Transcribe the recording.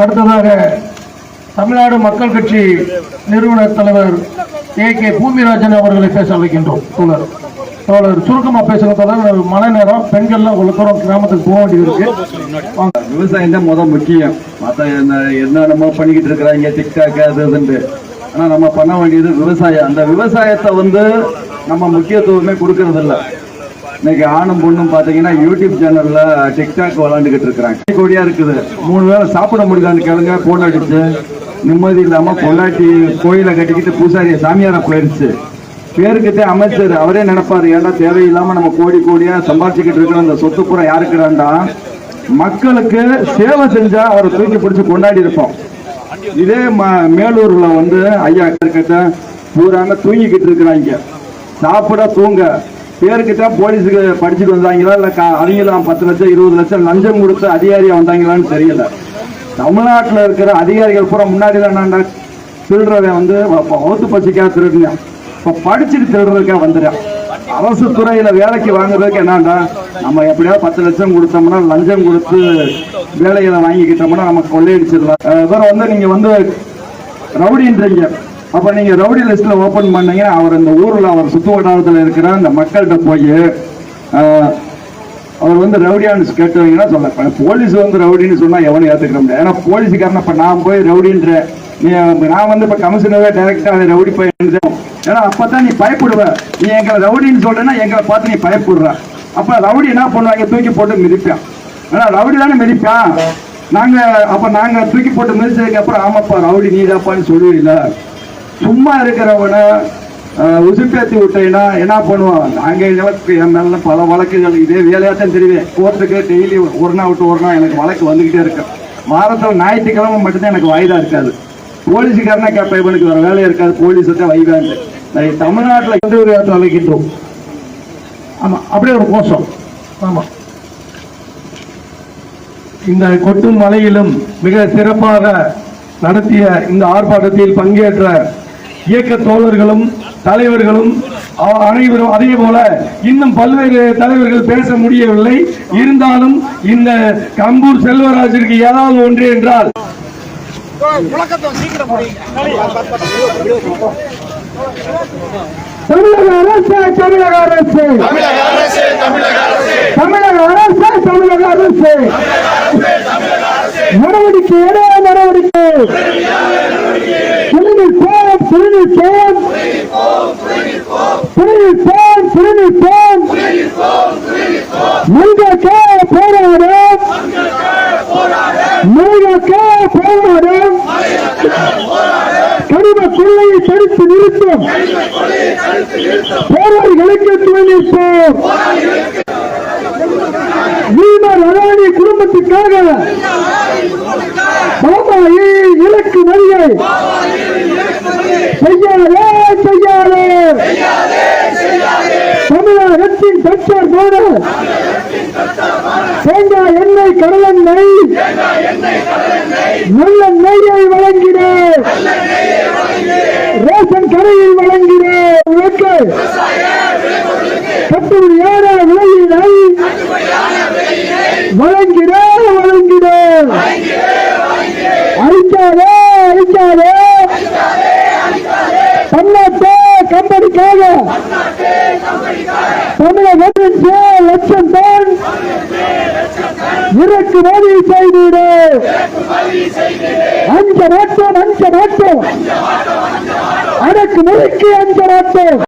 அடுத்ததாக தமிழ்நாடு மக்கள் கட்சி நிறுவன தலைவர் ஏ கே பூமிராஜன் அவர்களை பேச அழைக்கின்றோம். தோழர் தோழர் சுருக்கமா பேசுகிறதால மழை நேரம் பெண்கள்லாம் ஒரு கிராமத்துக்கு போக வேண்டியது இருக்கு. விவசாயம் தான் முதல் முக்கியம். மற்ற என்ன என்ன நம்ம பண்ணிக்கிட்டு இருக்கிறாங்க டிக்டாக் அது இதுன்ட்டு. ஆனால் நம்ம பண்ண வேண்டியது விவசாயம். அந்த விவசாயத்தை வந்து நம்ம முக்கியத்துவமே கொடுக்கறது இல்ல இன்னைக்கு ஆணும் பொண்ணும் பார்த்தீங்கன்னா யூடியூப் சேனல்ல டிக்டாக் விளாண்டுக்கிட்டு இருக்கிறாங்க. கோடியா இருக்குது. மூணு வேளை சாப்பிட முடியலான்னு கேளுங்க போன் அடிச்சு நிம்மதி இல்லாம பொள்ளாட்டி கோயிலை கட்டிக்கிட்டு பூசாரிய சாமியாரா போயிடுச்சு பேருக்கிட்டே அமைச்சர் அவரே நினைப்பாரு ஏன்டா தேவையில்லாம நம்ம கோடி கோடியா சம்பாதிச்சுக்கிட்டு இருக்கிற அந்த சொத்துப்புறம் யாருக்குறான்டா மக்களுக்கு சேவை செஞ்சா அவரை தூக்கி பிடிச்சு கொண்டாடி இருப்போம். இதே ம- மேலூர்ல வந்து ஐயா கிட்ட பூராம தூங்கிக்கிட்டு இருக்கிறாங்க. சாப்பிட தூங்க. பேருக்கிட்ட போலீஸுக்கு படிச்சுட்டு வந்தாங்களா இல்ல க- அவங்களாம் பத்து லட்சம் இருபது லட்சம் லஞ்சம் கொடுத்து அதிகாரியா வந்தாங்களான்னு தெரியல. தமிழ்நாட்டில் இருக்கிற அதிகாரிகள் பூரா முன்னாடி என்னண்டா திருடுறத வந்து வகுத்து பசிக்கா திருடுங்க. இப்ப படிச்சுட்டு திருடுறதுக்கா வந்துடுறான் அரசு துறையில வேலைக்கு வாங்குறதுக்கு என்னண்டா? நம்ம எப்படியாவது பத்து லட்சம் கொடுத்தோம்னா லஞ்சம் கொடுத்து வேலைகளை வாங்கிக்கிட்டோம்னா நம்ம கொள்ளையடிச்சிடலாம். அஹ் இவரை வந்து நீங்க வந்து ரவுடின்றீங்க. அப்ப நீங்க ரவுடி லிஸ்ட்ல ஓபன் பண்ணீங்க அவர் இந்த ஊர்ல அவர் சுத்து வட்டாரத்துல இருக்கிற அந்த மக்கள்கிட்ட போய் அவர் வந்து ரவுடியான்னு கேட்டுவீங்கன்னா சொல்ல போலீஸ் வந்து ரவுடின்னு சொன்னா எவனும் ஏத்துக்கிற முடியாது. ஏன்னா போலீஸுக்காரன் இப்ப நான் போய் ரவுடின்ற நீ நான் வந்து இப்ப கமிஷனவே டைரக்டா அதை ரவுடி போய் ஏன்னா அப்பதான் நீ பயப்படுவ. நீ எங்களை ரவுடின்னு சொல்றேன்னா எங்களை பார்த்து நீ பயப்படுற. அப்ப ரவுடி என்ன பண்ணுவாங்க? தூக்கி போட்டு மிதிப்பான். ஏன்னா ரவுடி தானே மிதிப்பான். நாங்க அப்ப நாங்க தூக்கி போட்டு மிதிச்சதுக்கு அப்புறம் ஆமாப்பா ரவுடி நீதாப்பான்னு சொல்லுவீங்களா சும்மா இருக்கிறவனை உசுப்பேத்தி விட்டேன்னா என்ன பண்ணுவான் அங்கே எனக்கு என் மேல பல வழக்குகள் இதே வேலையாக தான் தெரியுவேன் கோர்ட்டுக்கு டெய்லி ஒரு நாள் விட்டு ஒரு நாள் எனக்கு வழக்கு வந்துக்கிட்டே இருக்கு. வாரத்தில் ஞாயிற்றுக்கிழமை மட்டும்தான் எனக்கு வாய்தா இருக்காது. போலீஸுக்காரனா கேட்பேன் இவனுக்கு வேற வேலையாக இருக்காது. போலீஸ் தான் வைகாண்டு நான் தமிழ்நாட்டில் எந்த ஒரு இடத்துல அழைக்கின்றோம்? ஆமாம் அப்படியே ஒரு கோஷம். ஆமாம் இந்த கொட்டும் மலையிலும் மிக சிறப்பாக நடத்திய இந்த ஆர்ப்பாட்டத்தில் பங்கேற்ற இயக்க தோழர்களும் தலைவர்களும் அனைவரும் அதே போல இன்னும் பல்வேறு தலைவர்கள் பேச முடியவில்லை. இருந்தாலும் இந்த கம்பூர் செல்வராஜிற்கு ஏதாவது ஒன்று என்றால். தமிழக அரசு தமிழக அரசு. தமிழக அரசு தமிழக அரசு. நடவடிக்கை எட நடவடிக்கை திருநீர் போம் திருநீர் போம் திருநீர் போம் திருநீர் போம் முருகக்க போராடும் முருகக்க போராடும் கனிம கொள்ளையை தடுத்து நிறுத்தும். போராளிகளுக்கு துணை நிற்போம். வீமர் அராணி குடும்பத்துக்காக. பாபாயை இலக்கு மறியை செய்யாதே செய்யாதே. தமிழகத்தின் பெற்றோர் தேங்காய் எண்ணெய் கடலெண்ணெய். நல்ல நெய்யை வழங்கிட. ரேஷன் கடையில் வழங்கிட. விளக்கு கம்பெனிக்காக தமிழகத்தின் சேர் லட்சம் டன். இறக்குமதி செய்திடு. அஞ்ச மாட்டோம் அஞ்ச மாட்டோம். அடக்கு முறைக்கு அஞ்ச மாட்டோம்.